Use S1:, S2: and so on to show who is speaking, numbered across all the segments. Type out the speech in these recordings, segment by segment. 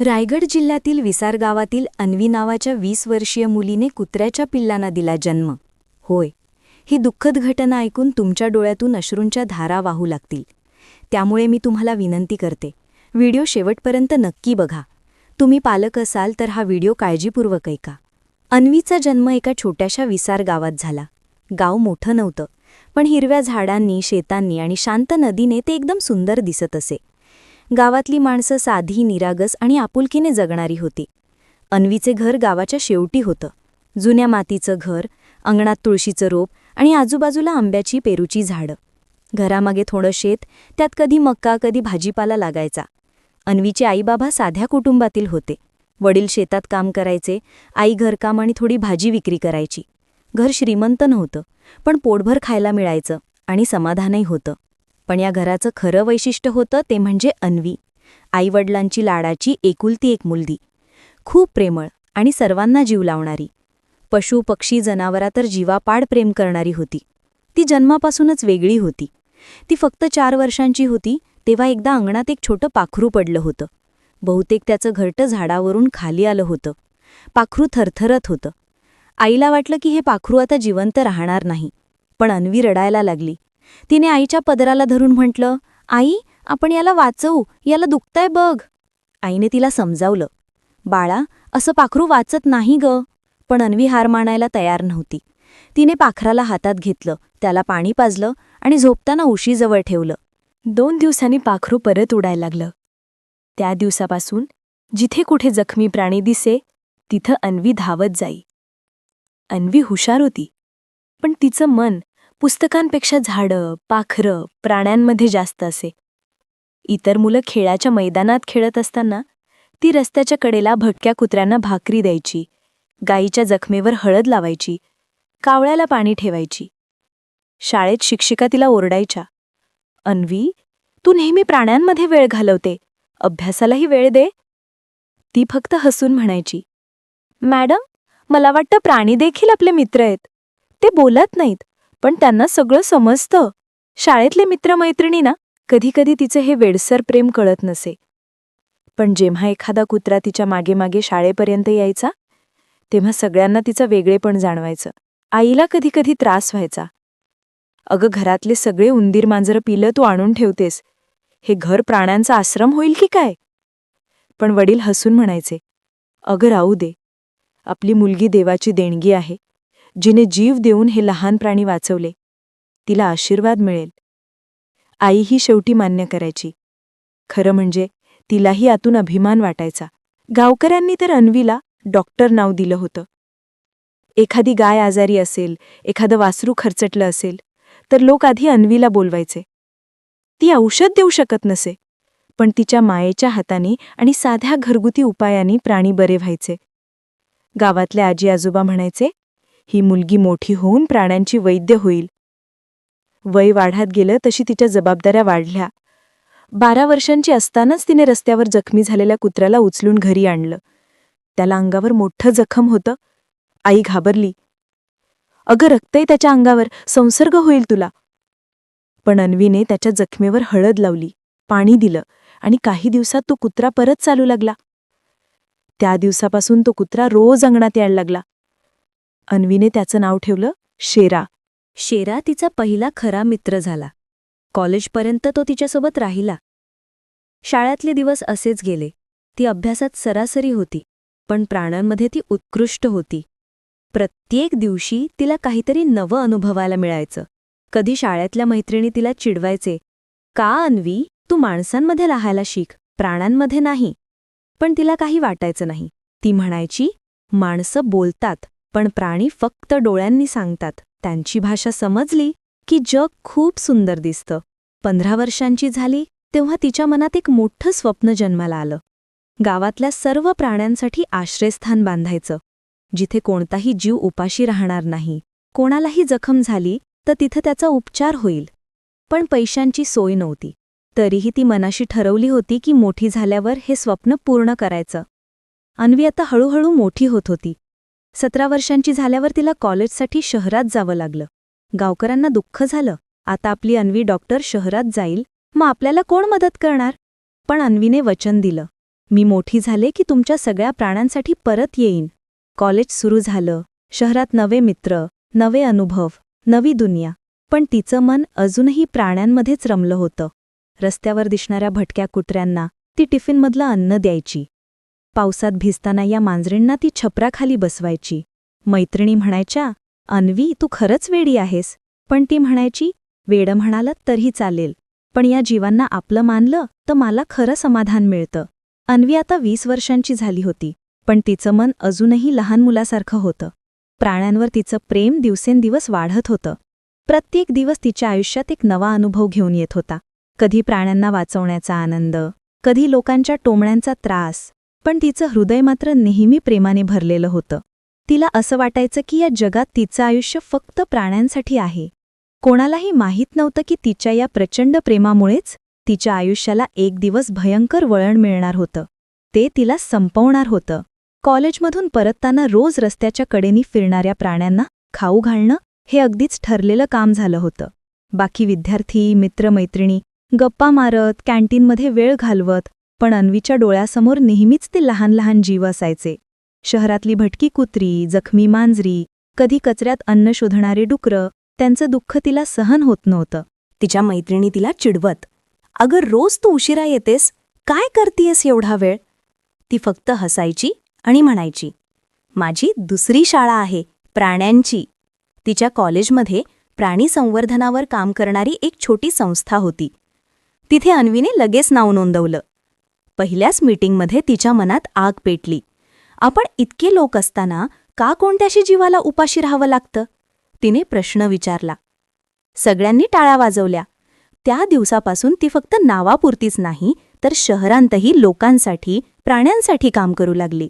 S1: रायगड जिल्ह्यातील विसार गावातील अन्वी नावाच्या वीस वर्षीय मुलीने कुत्र्याच्या पिल्लांना दिला जन्म. होय ही दुःखद घटना ऐकून तुमच्या डोळ्यातून अश्रूंच्या धारा वाहू लागतील. त्यामुळे मी तुम्हाला विनंती करते व्हिडिओ शेवटपर्यंत नक्की बघा. तुम्ही पालक असाल तर हा व्हिडिओ काळजीपूर्वक ऐका. अन्वीचा जन्म एका छोट्याशा विसार गावात झाला. गाव मोठं नव्हतं पण हिरव्या झाडांनी शेतांनी आणि शांत नदीने ते एकदम सुंदर दिसत असे. गावातली माणसं साधी निरागस आणि आपुलकीने जगणारी होती. अन्वीचे घर गावाच्या शेवटी होतं. जुन्या मातीचं घर अंगणात तुळशीचं रोप आणि आजूबाजूला आंब्याची पेरूची झाडं. घरामागे थोडं शेत त्यात कधी मक्का कधी भाजीपाला लागायचा. अन्वीचे आईबाबा साध्या कुटुंबातील होते. वडील शेतात काम करायचे आई घरकाम आणि थोडी भाजी विक्री करायची. घर श्रीमंत नव्हतं पण पोटभर खायला मिळायचं आणि समाधानही होतं. पण या घराचं खरं वैशिष्ट्य होतं ते म्हणजे अन्वी. आईवडिलांची लाडाची एकुलती एक मुलगी. खूप प्रेमळ आणि सर्वांना जीव लावणारी. पशु पक्षी जनावरा तर जीवापाड प्रेम करणारी होती. ती जन्मापासूनच वेगळी होती. ती फक्त चार वर्षांची होती तेव्हा एकदा अंगणात एक छोटं पाखरू पडलं होतं. बहुतेक त्याचं घरटं झाडावरून खाली आलं होतं. पाखरू थरथरत होतं. आईला वाटलं की हे पाखरू आता जिवंत राहणार नाही. पण अन्वी रडायला लागली. तिने आईच्या पदराला धरून म्हटलं आई आपण याला वाचवू याला दुखतंय बघ. आईने तिला समजावलं बाळा असं पाखरू वाचत नाही ग. पण अन्वी हार मानायला तयार नव्हती. तिने पाखराला हातात घेतलं त्याला पाणी पाजलं आणि झोपताना उशीजवळ ठेवलं. दोन दिवसांनी पाखरू परत उडायला लागलं. त्या दिवसापासून जिथे कुठे जखमी प्राणी दिसे तिथं अन्वी धावत जाई. अन्वी हुशार होती पण तिचं मन पुस्तकांपेक्षा झाडं पाखरं प्राण्यांमध्ये जास्त असे. इतर मुलं खेळाच्या मैदानात खेळत असताना ती रस्त्याच्या कडेला भटक्या कुत्र्यांना भाकरी द्यायची गायीच्या जखमेवर हळद लावायची कावळ्याला पाणी ठेवायची. शाळेत शिक्षिका तिला ओरडायच्या अन्वी तू नेहमी प्राण्यांमध्ये वेळ घालवते अभ्यासालाही वेळ दे. ती फक्त हसून म्हणायची मॅडम मला वाटतं प्राणी देखील आपले मित्र आहेत ते बोलत नाहीत पण त्यांना सगळं समजतं. शाळेतले मित्रमैत्रिणी ना कधीकधी तिचं हे वेडसर प्रेम कळत नसे. पण जेव्हा एखादा कुत्रा तिच्यामागे मागे शाळेपर्यंत यायचा तेव्हा सगळ्यांना तिचं वेगळेपण जाणवायचं. आईला कधीकधी त्रास व्हायचा. अगं घरातले सगळे उंदीर मांजरं पिलं तू आणून ठेवतेस. हे घर प्राण्यांचा आश्रम होईल की काय? पण वडील हसून म्हणायचे अगं राहू दे. आपली मुलगी देवाची देणगी आहे. जिने जीव देऊन हे लहान प्राणी वाचवले. तिला आशीर्वाद मिळेल. आई ही शेवटी मान्य करायची. खरं म्हणजे तिलाही आतून अभिमान वाटायचा. गावकऱ्यांनी तर अन्वीला डॉक्टर नाव दिलं होतं. एखादी गाय आजारी असेल एखादं वासरू खर्चटलं असेल तर लोक आधी अन्वीला बोलवायचे. ती औषध देऊ शकत नसे पण तिच्या मायेच्या हाताने आणि साध्या घरगुती उपायांनी प्राणी बरे व्हायचे. गावातले आजी आजोबा म्हणायचे ही मुलगी मोठी होऊन प्राण्यांची वैद्य होईल. वय वाढत गेलं तशी तिच्या जबाबदाऱ्या वाढल्या. बारा वर्षांची असतानाच तिने रस्त्यावर जखमी झालेल्या कुत्र्याला उचलून घरी आणलं. त्याला अंगावर मोठं जखम होतं. आई घाबरली. अगं रक्तही त्याच्या अंगावर. संसर्ग होईल तुला. पण अन्वीने त्याच्या जखमेवर हळद लावली पाणी दिलं आणि काही दिवसात तो कुत्रा परत चालू लागला. त्या दिवसापासून तो कुत्रा रोज अंगणात यायला लागला. अन्वीने त्याचं नाव ठेवलं शेरा. शेरा तिचा पहिला खरा मित्र झाला. कॉलेजपर्यंत तो तिच्यासोबत राहिला. शाळेतले दिवस असेच गेले. ती अभ्यासात सरासरी होती पण प्राणांमध्ये ती उत्कृष्ट होती. प्रत्येक दिवशी तिला काहीतरी नवं अनुभवायला मिळायचं. कधी शाळेतल्या मैत्रिणी तिला चिडवायचे का अन्वी तू माणसांमध्ये राहायला शिक प्राण्यांमध्ये नाही. पण तिला काही वाटायचं नाही. ती म्हणायची माणसं बोलतात पण प्राणी फक्त डोळ्यांनी सांगतात. त्यांची भाषा समजली की जग खूप सुंदर दिसतं. पंधरा वर्षांची झाली तेव्हा तिच्या मनात एक मोठं स्वप्न जन्माला आलं. गावातल्या सर्व प्राण्यांसाठी आश्रयस्थान बांधायचं. जिथे कोणताही जीव उपाशी राहणार नाही. कोणालाही जखम झाली तर तिथं त्याचा उपचार होईल. पण पैशांची सोय नव्हती. तरीही ती मनाशी ठरवली होती की मोठी झाल्यावर हे स्वप्न पूर्ण करायचं. अन्वी आता हळूहळू मोठी होत होती. सतरा वर्षांची झाल्यावर तिला कॉलेजसाठी शहरात जावं लागलं. गावकऱ्यांना दुःख झालं. आता आपली अन्वी डॉक्टर शहरात जाईल. मग आपल्याला कोण मदत करणार? पण अन्वीने वचन दिलं. मी मोठी झाले की तुमच्या सगळ्या प्राण्यांसाठी परत येईन. कॉलेज सुरू झालं. शहरात नवे मित्र नवे अनुभव नवी दुनिया. पण तिचं मन अजूनही प्राण्यांमध्येच रमलं होतं. रस्त्यावर दिसणाऱ्या भटक्या कुत्र्यांना ती टिफिनमधलं अन्न द्यायची. पावसात भिजताना या मांजरींना ती छपराखाली बसवायची. मैत्रिणी म्हणायच्या अन्वी तू खरंच वेडी आहेस. पण ती म्हणायची वेडं म्हणालं तरी चालेल. पण या जीवांना आपलं मानलं तर मला खरं समाधान मिळतं. अन्वी आता वीस वर्षांची झाली होती पण तिचं मन अजूनही लहान मुलासारखं होतं. प्राण्यांवर तिचं प्रेम दिवसेंदिवस वाढत होतं. प्रत्येक दिवस तिच्या आयुष्यात एक नवा अनुभव घेऊन येत होता. कधी प्राण्यांना वाचवण्याचा आनंद कधी लोकांच्या टोमण्यांचा त्रास पण तिचं हृदय मात्र नेहमी प्रेमाने भरलेलं होतं. तिला असं वाटायचं की या जगात तिचं आयुष्य फक्त प्राण्यांसाठी आहे. कोणालाही माहीत नव्हतं की तिच्या या प्रचंड प्रेमामुळेच तिच्या आयुष्याला एक दिवस भयंकर वळण मिळणार होतं. ते तिला संपवणार होतं. कॉलेजमधून परतताना रोज रस्त्याच्या कडेनी फिरणाऱ्या प्राण्यांना खाऊ घालणं हे अगदीच ठरलेलं काम झालं होतं. बाकी विद्यार्थी मित्रमैत्रिणी गप्पा मारत कॅन्टीनमध्ये वेळ घालवत पण अन्वीच्या डोळ्यासमोर नेहमीच ते लहान लहान जीव असायचे. शहरातली भटकी कुत्री जखमी मांजरी कधी कचऱ्यात अन्न शोधणारे डुकरं त्यांचं दुःख तिला सहन होत नव्हतं. तिच्या मैत्रिणी तिला चिडवत अगं रोज तू उशिरा येतेस? काय करतीयस एवढा वेळ? ती फक्त हसायची आणि म्हणायची माझी दुसरी शाळा आहे प्राण्यांची. तिच्या कॉलेजमध्ये प्राणी संवर्धनावर काम करणारी एक छोटी संस्था होती. तिथे अन्वीने लगेच नाव नोंदवलं. पहिल्याच मीटिंगमध्ये तिच्या मनात आग पेटली. आपण इतके लोक असताना का कोणत्याशी जीवाला उपाशी राहावं लागतं? तिने प्रश्न विचारला. सगळ्यांनी टाळ्या वाजवल्या. त्या दिवसापासून ती फक्त नावापुरतीच नाही तर शहरांतही लोकांसाठी प्राण्यांसाठी काम करू लागली.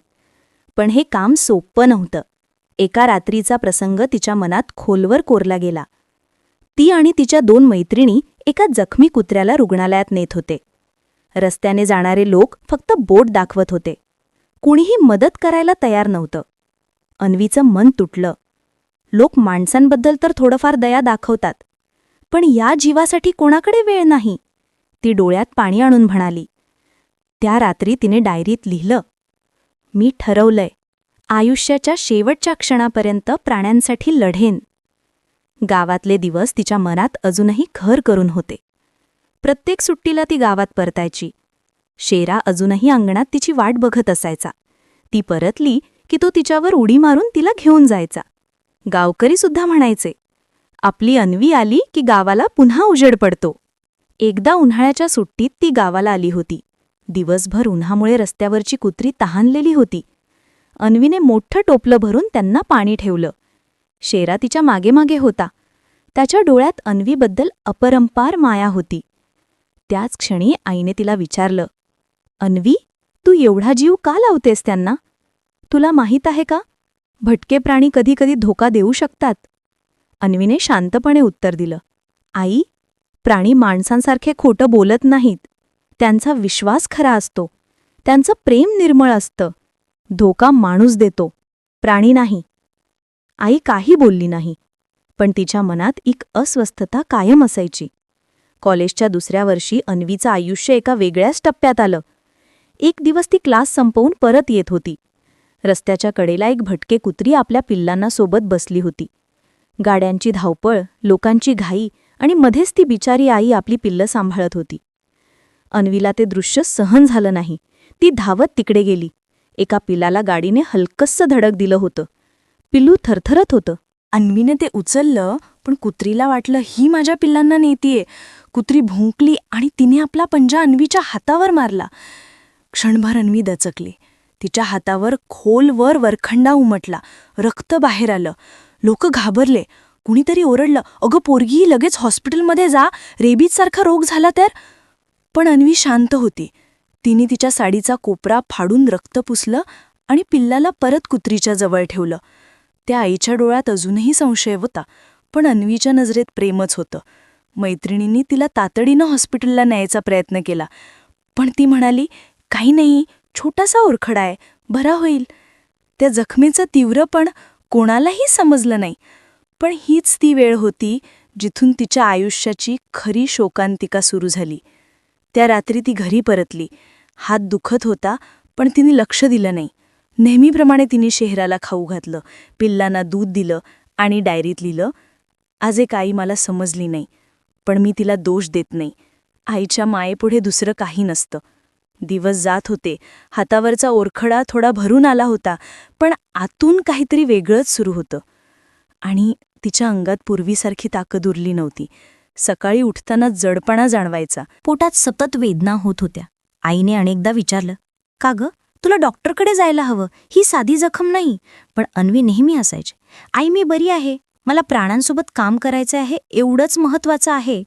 S1: पण हे काम सोपं नव्हतं. एका रात्रीचा प्रसंग तिच्या मनात खोलवर कोरला गेला. ती आणि तिच्या दोन मैत्रिणी एका जखमी कुत्र्याला रुग्णालयात नेत होते. रस्त्याने जाणारे लोक फक्त बोट दाखवत होते. कुणीही मदत करायला तयार नव्हतं. अन्वीचं मन तुटलं. लोक माणसांबद्दल तर थोडंफार दया दाखवतात. पण या जीवासाठी कोणाकडे वेळ नाही? ती डोळ्यात पाणी आणून म्हणाली. त्या रात्री तिने डायरीत लिहिलं. मी ठरवलंय. आयुष्याच्या शेवटच्या क्षणापर्यंत प्राण्यांसाठी लढेन. गावातले दिवस तिच्या मनात अजूनही खर करून होते. प्रत्येक सुट्टीला ती गावात परतायची. शेरा अजूनही अंगणात तिची वाट बघत असायचा. ती परतली की तो तिच्यावर उडी मारून तिला घेऊन जायचा. गावकरी सुद्धा म्हणायचे आपली अन्वी आली की गावाला पुन्हा उजेड पडतो. एकदा उन्हाळ्याच्या सुट्टीत ती गावाला आली होती. दिवसभर उन्हामुळे रस्त्यावरची कुत्री तहानलेली होती. अन्वीने मोठं टोपलं भरून त्यांना पाणी ठेवलं. शेरा तिच्यामागे मागे होता. त्याच्या डोळ्यात अन्वीबद्दल अपरंपार माया होती. त्याच क्षणी आईने तिला विचारलं अन्वी तू एवढा जीव का लावतेस त्यांना? तुला माहीत आहे का? भटके प्राणी कधीकधी धोका देऊ शकतात. अन्वीने शांतपणे उत्तर दिलं आई प्राणी माणसांसारखे खोटं बोलत नाहीत. त्यांचा विश्वास खरा असतो. त्यांचं प्रेम निर्मळ असतं. धोका माणूस देतो. प्राणी नाही. आई काही बोलली नाही पण तिच्या मनात एक अस्वस्थता कायम असायची. कॉलेजच्या दुसऱ्या वर्षी अन्वीचं आयुष्य एका वेगळ्याच टप्प्यात आलं. एक दिवस ती क्लास संपवून परत येत होती. रस्त्याच्या कडेला एक भटके कुत्री आपल्या पिल्लांना सोबत बसली होती. गाड्यांची धावपळ लोकांची घाई आणि मध्येच ती बिचारी आई आपली पिल्लं सांभाळत होती. अन्वीला ते दृश्य सहन झालं नाही. ती धावत तिकडे गेली. एका पिलाला गाडीने हलकस्स धडक दिलं होतं. पिल्लू थरथरत होतं. अन्वीने ते उचललं पण कुत्रीला वाटलं ही माझ्या पिल्लांना नेतीये. कुत्री भोंकली आणि तिने आपला पंजा अन्वीच्या हातावर मारला. क्षणभर अन्वी दचकली. तिच्या हातावर खोलवर वरखंडा उमटला. रक्त बाहेर आलं. लोक घाबरले. कुणीतरी ओरडलं अगं पोरगी लगेच हॉस्पिटलमध्ये जा. रेबीजसारखा रोग झाला तर? पण अन्वी शांत होती. तिने तिच्या साडीचा कोपरा फाडून रक्त पुसलं आणि पिल्लाला परत कुत्रीच्या जवळ ठेवलं. त्या आईच्या डोळ्यात अजूनही संशय होता पण अन्वीच्या नजरेत प्रेमच होतं. मैत्रिणींनी तिला तातडीनं हॉस्पिटलला न्यायचा प्रयत्न केला. पण ती म्हणाली काही नाही छोटासा ओरखडा आहे बरा होईल. त्या जखमेचं तीव्रपण कोणालाही समजलं नाही. पण हीच ती वेळ होती जिथून तिच्या आयुष्याची खरी शोकांतिका सुरू झाली. त्या रात्री ती घरी परतली.
S2: हात दुखत होता पण तिने लक्ष दिलं नाही. नेहमीप्रमाणे तिने शेहराला खाऊ घातलं पिल्लांना दूध दिलं आणि डायरीत लिहिलं आज एक आई मला समजली नाही. पण मी तिला दोष देत नाही. आईच्या मायेपुढे दुसरं काही नसतं. दिवस जात होते. हातावरचा ओरखडा थोडा भरून आला होता पण आतून काहीतरी वेगळंच सुरू होतं. आणि तिच्या अंगात पूर्वीसारखी ताकद उरली नव्हती. सकाळी उठताना जडपणा जाणवायचा.
S1: पोटात सतत वेदना होत होत्या. आईने अनेकदा विचारलं का ग? तुला डॉक्टरकडे जायला हवं. ही साधी जखम नाही. पण अन्वी नेहमी असायचे आई मी बरी आहे. मला प्राणांसोबत काम करायचं आहे एवढंच महत्वाचं आहे.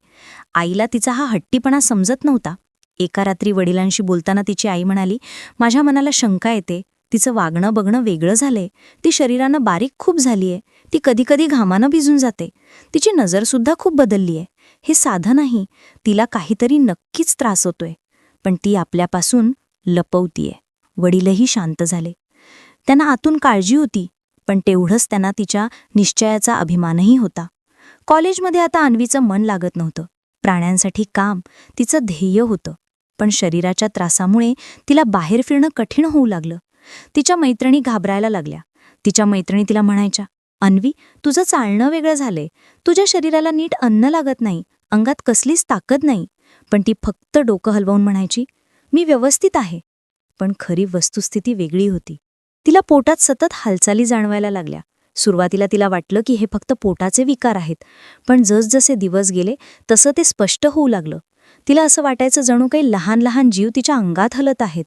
S1: आईला तिचा हा हट्टीपणा समजत नव्हता. एका रात्री वडिलांशी बोलताना तिची आई म्हणाली माझ्या मनाला शंका येते. तिचं वागणं बघणं वेगळं झालंय. ती शरीरानं बारीक खूप झालीये. ती कधीकधी घामानं भिजून जाते. तिची नजरसुद्धा खूप बदललीय. हे साधं नाही. तिला काहीतरी नक्कीच त्रास होतोय. पण ती आपल्यापासून लपवतीये. वडीलही शांत झाले. त्यांना आतून काळजी होती. पण तेवढंच त्यांना तिच्या निश्चयाचा अभिमानही होता. कॉलेजमध्ये आता अन्वीचं मन लागत नव्हतं. प्राण्यांसाठी काम तिचं ध्येय होतं. पण शरीराच्या त्रासामुळे तिला बाहेर फिरणं कठीण होऊ लागलं. तिच्या मैत्रिणी घाबरायला लागल्या. तिच्या मैत्रिणी तिला म्हणायच्या अन्वी तुझं चालणं वेगळं झालंय. तुझ्या शरीराला नीट अन्न लागत नाही. अंगात कसलीच ताकद नाही. पण ती फक्त डोकं हलवून म्हणायची मी व्यवस्थित आहे. पण खरी वस्तुस्थिती वेगळी होती. तिला पोटात सतत हालचाली जाणवायला लागल्या. सुरुवातीला तिला वाटलं की हे फक्त पोटाचे विकार आहेत पण जसजसे दिवस गेले तसं ते स्पष्ट होऊ लागलं. तिला असं वाटायचं जणू काही लहान लहान जीव तिच्या अंगात हलत आहेत.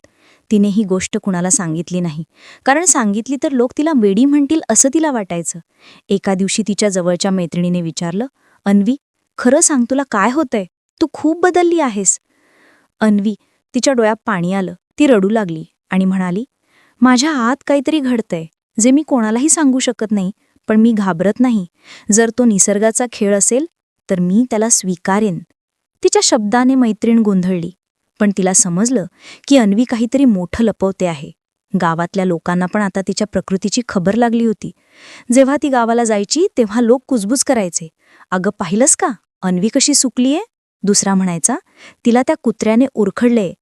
S1: तिने ही गोष्ट कुणाला सांगितली नाही. कारण सांगितली तर लोक तिला वेडी म्हणतील असं तिला वाटायचं. एका दिवशी तिच्या जवळच्या मैत्रिणीने विचारलं अन्वी खरं सांग तुला काय होतंय? तू खूप बदलली आहेस. अन्वी तिच्या डोळ्यात पाणी आलं. ती रडू लागली आणि म्हणाली माझ्या आत काहीतरी घडतंय जे मी कोणालाही सांगू शकत नाही पण मी घाबरत नाही. जर तो निसर्गाचा खेळ असेल तर मी त्याला स्वीकारेन. तिच्या शब्दाने मैत्रीण गोंधळली. पण तिला समजलं की अन्वी काहीतरी मोठं लपवते आहे. गावातल्या लोकांना पण आता तिच्या प्रकृतीची खबर लागली होती. जेव्हा ती गावाला जायची तेव्हा लोक कुजबूज करायचे. अगं पाहिलंस का? अन्वी कशी सुकलीये? दुसरा म्हणायचा तिला त्या कुत्र्याने उरखडले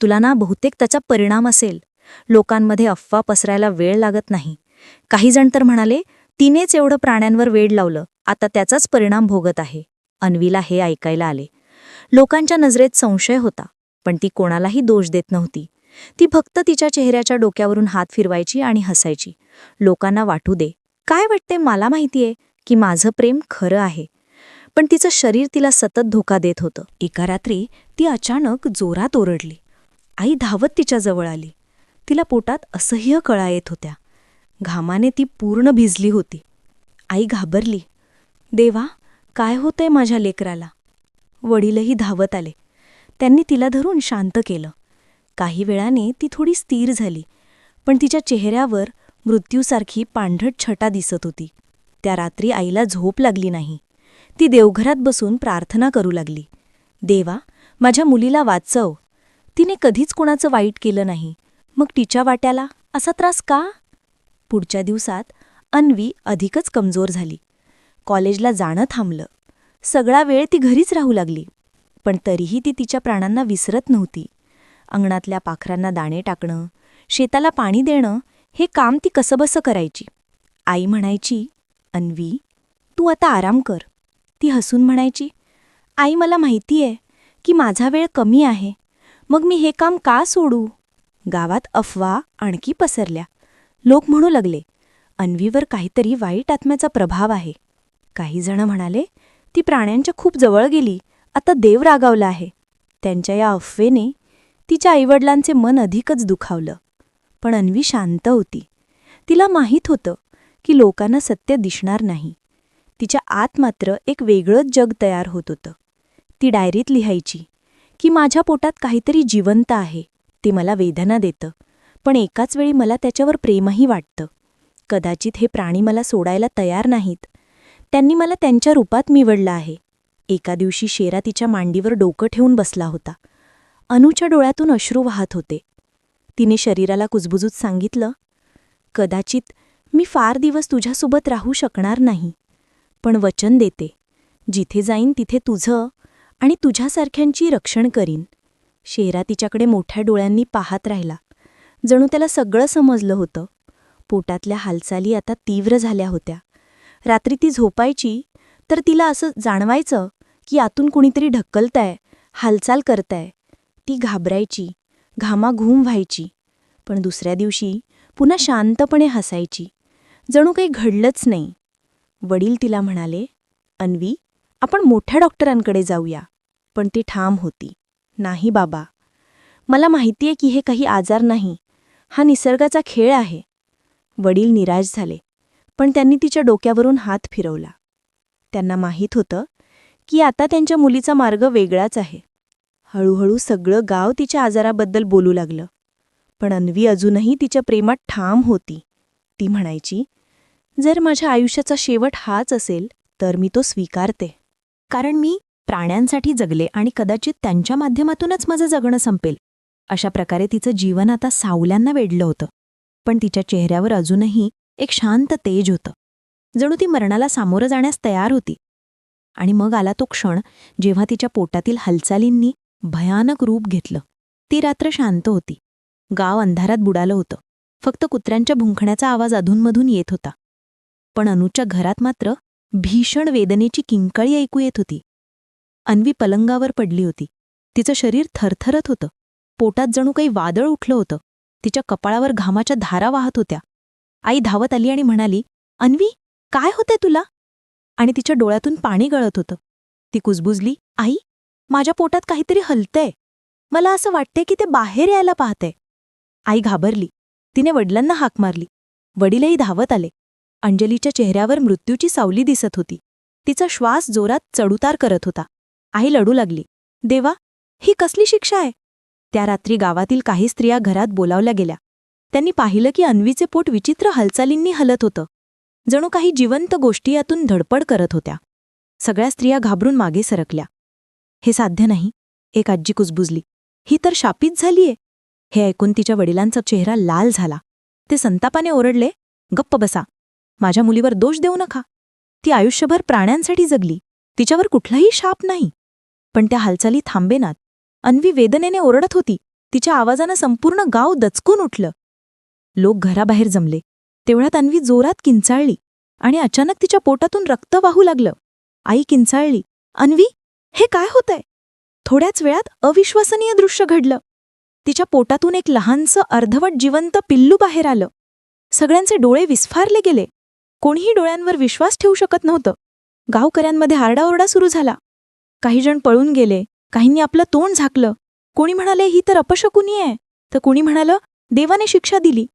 S1: तुला ना बहुतेक त्याचा परिणाम असेल. लोकांमध्ये अफवा पसरायला वेळ लागत नाही. काहीजण तर म्हणाले तिनेच एवढं प्राण्यांवर वेड लावलं. आता त्याचाच परिणाम भोगत आहे. अन्वीला हे ऐकायला आले. लोकांच्या नजरेत संशय होता पण ती कोणालाही दोष देत नव्हती. ती फक्त तिच्या चेहऱ्याच्या डोक्यावरून हात फिरवायची आणि हसायची. लोकांना वाटू दे. काय वाटते मला माहितीये की माझं प्रेम खरं आहे. पण तिचं शरीर तिला सतत धोका देत होतं. एका रात्री ती अचानक जोरात ओरडली. आई धावत तिच्या जवळ आली. तिला पोटात असह्य कळा येत होत्या. घामाने ती पूर्ण भिजली होती. आई घाबरली. देवा काय होतंय माझ्या लेकराला? वडीलही धावत आले. त्यांनी तिला धरून शांत केलं. काही वेळाने ती थोडी स्थिर झाली पण तिच्या चेहऱ्यावर मृत्यूसारखी पांढरट छटा दिसत होती. त्या रात्री आईला झोप लागली नाही. ती देवघरात बसून प्रार्थना करू लागली. देवा माझ्या मुलीला वाचव. तिने कधीच कोणाचं वाईट केलं नाही. मग तिच्या वाट्याला असा त्रास का? पुढच्या दिवसात अन्वी अधिकच कमजोर झाली. कॉलेजला जाणं थांबलं. सगळा वेळ ती घरीच राहू लागली. पण तरीही ती तिच्या प्राणांना विसरत नव्हती. अंगणातल्या पाखरांना दाणे टाकणं शेताला पाणी देणं हे काम ती कसंबसं करायची. आई म्हणायची अन्वी तू आता आराम कर. ती हसून म्हणायची आई मला माहितीये की माझा वेळ कमी आहे. मग मी हे काम का सोडू? गावात अफवा आणखी पसरल्या. लोक म्हणू लागले अन्वीवर काहीतरी वाईट आत्म्याचा प्रभाव आहे. काही जण म्हणाले ती प्राण्यांच्या खूप जवळ गेली आता देव रागावला आहे. त्यांच्या या अफवेने तिच्या आईवडिलांचे मन अधिकच दुखावलं. पण अन्वी शांत होती. तिला माहीत होतं की लोकांना सत्य दिसणार नाही. तिच्या आत मात्र एक वेगळंच जग तयार होत होतं. ती डायरीत लिहायची की माझ्या पोटात काहीतरी जिवंत आहे. ते मला वेदना देतं पण एकाच वेळी मला त्याच्यावर प्रेमही वाटतं. कदाचित हे प्राणी मला सोडायला तयार नाहीत. त्यांनी मला त्यांच्या रूपात निवडलं आहे. एका दिवशी शेरा तिच्या मांडीवर डोकं ठेवून बसला होता. अनुच्या डोळ्यातून अश्रू वाहत होते. तिने शरीराला कुजबुजूत सांगितलं कदाचित मी फार दिवस तुझ्यासोबत राहू शकणार नाही पण वचन देते. जिथे जाईन तिथे तुझं आणि तुझ्यासारख्यांची रक्षण करीन.
S2: शेरा तिच्याकडे मोठ्या डोळ्यांनी पाहत राहिला. जणू त्याला सगळं समजलं होतं. पोटातल्या हालचाली आता तीव्र झाल्या होत्या. रात्री ती झोपायची तर तिला असं जाणवायचं की आतून कुणीतरी ढकलताय हालचाल करताय. ती घाबरायची घामाघूम व्हायची. पण दुसऱ्या दिवशी पुन्हा शांतपणे हसायची. जणू काही घडलंच नाही. वडील तिला म्हणाले अन्वी आपण मोठ्या डॉक्टरांकडे जाऊया. पण ती ठाम होती. नाही बाबा. मला माहितीये की हे काही आजार नाही. हा निसर्गाचा खेळ आहे. वडील निराश झाले पण त्यांनी तिच्या डोक्यावरून हात फिरवला. त्यांना माहीत होतं की आता त्यांच्या मुलीचा मार्ग वेगळाच आहे. हळूहळू सगळं गाव तिच्या आजाराबद्दल बोलू लागलं. पण अन्वी अजूनही तिच्या प्रेमात ठाम होती. ती म्हणायची जर माझ्या आयुष्याचा शेवट हाच असेल तर मी तो स्वीकारते.
S1: कारण मी प्राण्यांसाठी जगले आणि कदाचित त्यांच्या माध्यमातूनच माझं जगणं संपेल. अशा प्रकारे तिचं जीवन आता सावल्यांना वेढलं होतं. पण तिच्या चेहऱ्यावर अजूनही एक शांत तेज होतं. जणू ती मरणाला सामोरं जाण्यास तयार होती. आणि मग आला तो क्षण जेव्हा तिच्या पोटातील हालचालींनी भयानक रूप घेतलं. ती रात्र शांत होती. गाव अंधारात बुडालं होतं. फक्त कुत्र्यांच्या भुंकण्याचा आवाज अधूनमधून येत होता. पण अनुच्या घरात मात्र भीषण वेदनेची किंकाळी ऐकू येत होती. अन्वी पलंगावर पडली होती. तिचं शरीर थरथरत होतं. पोटात जणू काही वादळ उठलं होतं. तिच्या कपाळावर घामाच्या धारा वाहत होत्या. आई धावत आली आणि म्हणाली अन्वी काय होतंय तुला? आणि तिच्या डोळ्यातून पाणी गळत होतं. ती कुजबुजली आई माझ्या पोटात काहीतरी हलतंय. मला असं वाटतंय की ते बाहेर यायला पाहतंय. आई घाबरली. तिने वडिलांना हाक मारली. वडीलही धावत आले. अंजलीच्या चेहऱ्यावर मृत्यूची सावली दिसत होती. तिचा श्वास जोरात चढउतार करत होता. आई लढू लागली. देवा ही कसली शिक्षा आहे? त्या रात्री गावातील काही स्त्रिया घरात बोलावल्या गेल्या. त्यांनी पाहिलं की अन्वीचे पोट विचित्र हालचालींनी हलत होतं. जणू काही जिवंत गोष्टी यातून धडपड करत होत्या. सगळ्या स्त्रिया घाबरून मागे सरकल्या. हे साध्य नाही एक आजी कुजबुजली. ही तर शापित झालीये. हे ऐकून तिच्या वडिलांचा चेहरा लाल झाला. ते संतापाने ओरडले? गप्प बसा. माझ्या मुलीवर दोष देऊ नका. ती आयुष्यभर प्राण्यांसाठी जगली. तिच्यावर कुठलाही शाप नाही. पण त्या हालचाली थांबेनात. अन्वी वेदनेने ओरडत होती. तिच्या आवाजानं संपूर्ण गाव दचकून उठलं. लोक घराबाहेर जमले. तेवढ्यात अन्वी जोरात किंचाळली आणि अचानक तिच्या पोटातून रक्त वाहू लागलं. आई किंचाळली. अन्वी हे काय होतंय? थोड्याच वेळात अविश्वसनीय दृश्य घडलं. तिच्या पोटातून एक लहानसं अर्धवट जिवंत पिल्लू बाहेर आलं. सगळ्यांचे डोळे विस्फारले गेले. कोणीही डोळ्यांवर विश्वास ठेवू शकत नव्हतं. गावकऱ्यांमध्ये आरडाओरडा सुरू झाला. काही जण पळून गेले. काहींनी आपलं तोंड झाकलं. कोणी म्हणाले ही तर अपशकुनी आहे. तर कोणी म्हणालं देवाने शिक्षा दिली.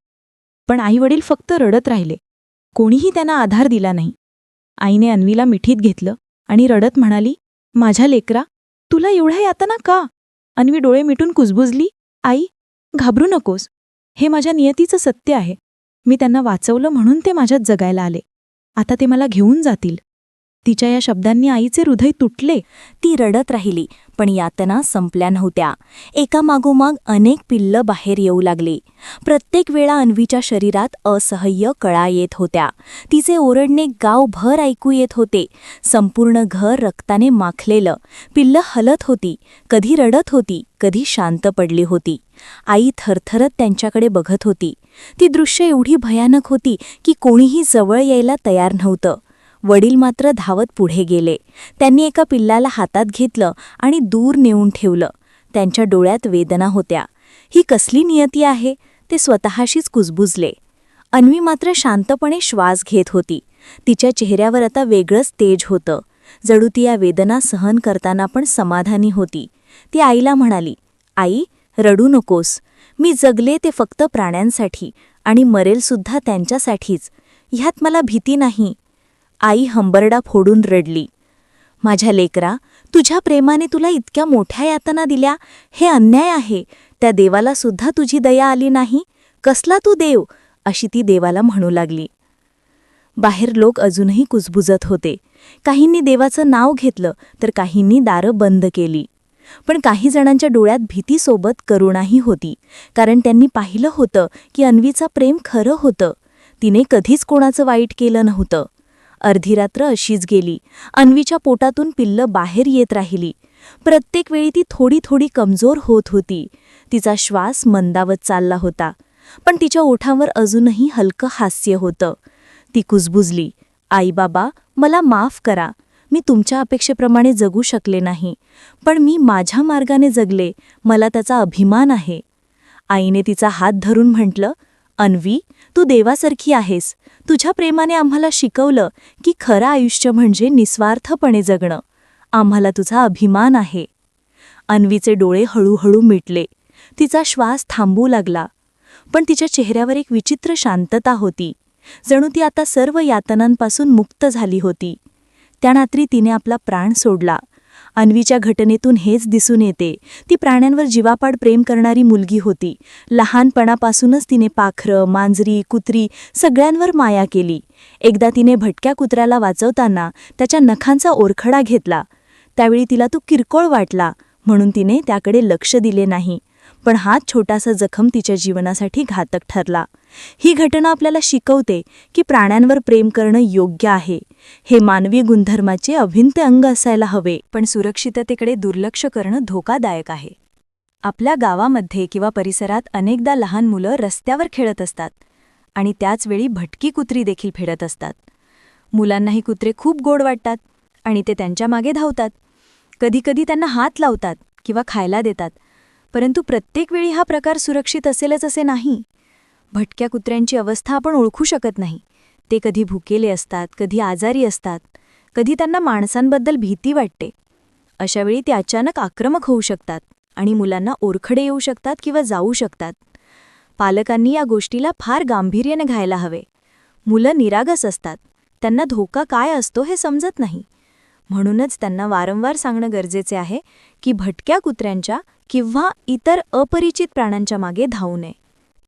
S1: पण आईवडील फक्त रडत राहिले. कोणीही त्यांना आधार दिला नाही. आईने अन्वीला मिठीत घेतलं आणि रडत म्हणाली माझ्या लेकरा तुला एवढ्या यातना का? अन्वी डोळे मिटून कुजबुजली आई घाबरू नकोस. हे माझ्या नियतीचं सत्य आहे. मी त्यांना वाचवलं म्हणून ते माझ्यात जगायला आले. आता ते मला घेऊन जातील. तिच्या या शब्दांनी आईचे हृदय तुटले. ती रडत राहिली पण यातना संपल्या नव्हत्या. एकामागोमाग अनेक पिल्लं बाहेर येऊ लागली. प्रत्येक वेळा अन्वीच्या शरीरात असह्य कळा येत होत्या. तिचे ओरडणे गावभर ऐकू येत होते. संपूर्ण घर रक्ताने माखलेलं. पिल्लं हलत होती. कधी रडत होती कधी शांत पडली होती. आई थरथरत त्यांच्याकडे बघत होती. ती दृश्य एवढी भयानक होती की कोणीही जवळ यायला तयार नव्हतं. वडील मात्र धावत पुढे गेले. त्यांनी एका पिल्लाला हातात घेतलं आणि दूर नेऊन ठेवलं. त्यांच्या डोळ्यात वेदना होत्या. ही कसली नियती आहे? ते स्वतःशीच कुजबुजले. अन्वी मात्र शांतपणे श्वास घेत होती. तिच्या चेहऱ्यावर आता वेगळंच तेज होतं. जडू ती या वेदना सहन करताना पण समाधानी होती. ती आईला म्हणाली आई रडू नकोस. मी जगले ते फक्त प्राण्यांसाठी आणि मरेलसुद्धा त्यांच्यासाठीच. ह्यात मला भीती नाही. आई हंबरडा फोडून रडली. माझ्या लेकरा तुझ्या प्रेमाने तुला इतक्या मोठ्या यातना दिल्या. हे अन्याय आहे. त्या देवाला सुद्धा तुझी दया आली नाही. कसला तू देव? अशी ती देवाला म्हणू लागली. बाहेर लोक अजूनही कुजबुजत होते. काहींनी देवाचं नाव घेतलं तर काहींनी दारं बंद केली. पण काही जणांच्या डोळ्यात भीतीसोबत करुणाही होती कारण त्यांनी पाहिलं होतं की अन्वीचा प्रेम खरं होतं. तिने कधीच कोणाचं वाईट केलं नव्हतं. अर्धी रात्र अशीच गेली. अन्वीच्या पोटातून पिल्लं बाहेर येत राहिली.
S2: प्रत्येक वेळी ती थोडी थोडी कमजोर होत होती. तिचा श्वास मंदावत चालला होता. पण तिच्या ओठांवर अजूनही हलकं हास्य होतं. ती कुजबुजली. आई बाबा मला माफ करा. मी तुमच्या अपेक्षेप्रमाणे जगू शकले नाही. पण मी माझ्या मार्गाने जगले. मला त्याचा अभिमान आहे. आईने तिचा हात धरून म्हटलं अन्वी तू देवासारखी आहेस. तुझ्या प्रेमाने आम्हाला शिकवलं की खरं आयुष्य म्हणजे निस्वार्थपणे जगणं. आम्हाला तुझा अभिमान आहे. अन्वीचे डोळे हळूहळू मिटले. तिचा श्वास थांबू लागला. पण तिच्या चेहऱ्यावर एक विचित्र शांतता होती. जणू ती आता सर्व यातनांपासून मुक्त झाली होती. त्या रात्री तिने आपला प्राण सोडला. अन्वीच्या घटनेतून हेच दिसून येते. ती प्राण्यांवर जीवापाड प्रेम करणारी मुलगी होती. लहानपणापासूनच तिने पाखरं मांजरी कुत्री सगळ्यांवर माया केली. एकदा तिने भटक्या कुत्र्याला वाचवताना त्याच्या नखांचा ओरखडा घेतला. त्यावेळी तिला तो किरकोळ वाटला म्हणून तिने त्याकडे लक्ष दिले नाही. पण हा छोटासा जखम तिच्या जीवनासाठी घातक ठरला. ही घटना आपल्याला शिकवते की प्राण्यांवर प्रेम करणं योग्य आहे. हे मानवी गुणधर्माचे अभिंत अंग असायला हवे
S1: पण सुरक्षिततेकडे दुर्लक्ष करणं धोकादायक आहे. आपल्या गावामध्ये किंवा परिसरात अनेकदा लहान मुलं रस्त्यावर खेळत असतात आणि त्याचवेळी भटकी कुत्री देखील फिरत असतात. मुलांनाही कुत्रे खूप गोड वाटतात आणि ते त्यांच्या मागे धावतात. कधीकधी त्यांना हात लावतात किंवा खायला देतात परंतु प्रत्येक वेळी हा प्रकार सुरक्षित असेलच असे नाही. भटक्या कुत्र्यांची अवस्था आपण ओळखू शकत नाही. ते कधी भुकेले असतात कधी आजारी असतात कधी त्यांना माणसांबद्दल भीती वाटते. अशावेळी ते अचानक आक्रमक होऊ शकतात आणि मुलांना ओरखडे येऊ शकतात किंवा जाऊ शकतात. पालकांनी या गोष्टीला फार गांभीर्याने घ्यायला हवे. मुलं निरागस असतात. त्यांना धोका काय असतो हे समजत नाही. म्हणूनच त्यांना वारंवार सांगणं गरजेचे आहे की भटक्या कुत्र्यांच्या किंवा इतर अपरिचित प्राण्यांच्या मागे धावू नये.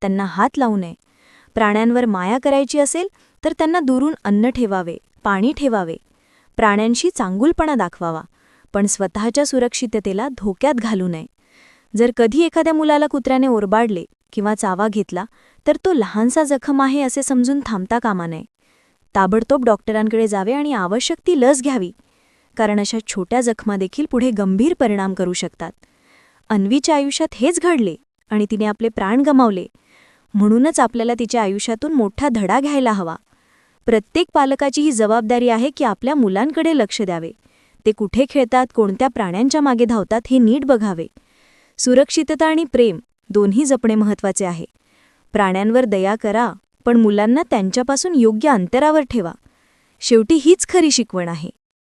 S1: त्यांना हात लावू नये. प्राण्यांवर माया करायची असेल तर त्यांना दुरून अन्न ठेवावे पाणी ठेवावे. प्राण्यांशी चांगुलपणा दाखवावा पण स्वतःच्या सुरक्षिततेला धोक्यात घालू नये. जर कधी एखाद्या मुलाला कुत्र्याने ओरबाडले किंवा चावा घेतला तर तो लहानसा जखम आहे असे समजून थांबता कामा नये. ताबडतोब डॉक्टरांकडे जावे आणि आवश्यक ती लस घ्यावी कारण अशा छोट्या जखमा देखील पुढे गंभीर परिणाम करू शकतात. अन्वीच्या आयुष्यात हेच घडले आणि तिने आपले प्राण गमावले. म्हणूनच आपल्याला तिच्या आयुष्यातून मोठा धडा घ्यायला हवा. प्रत्येक पालकाची ही जबाबदारी आहे की आपल्या मुलांकडे लक्ष द्यावे. ते कुठे खेळतात कोणत्या प्राण्यांच्या मागे धावतात हे नीट बघावे. सुरक्षितता आणि प्रेम दोन्ही जपणे महत्त्वाचे आहे. प्राण्यांवर दया करा पण मुलांना त्यांच्यापासून योग्य अंतरावर ठेवा. शेवटी हीच खरी शिकवण आहे.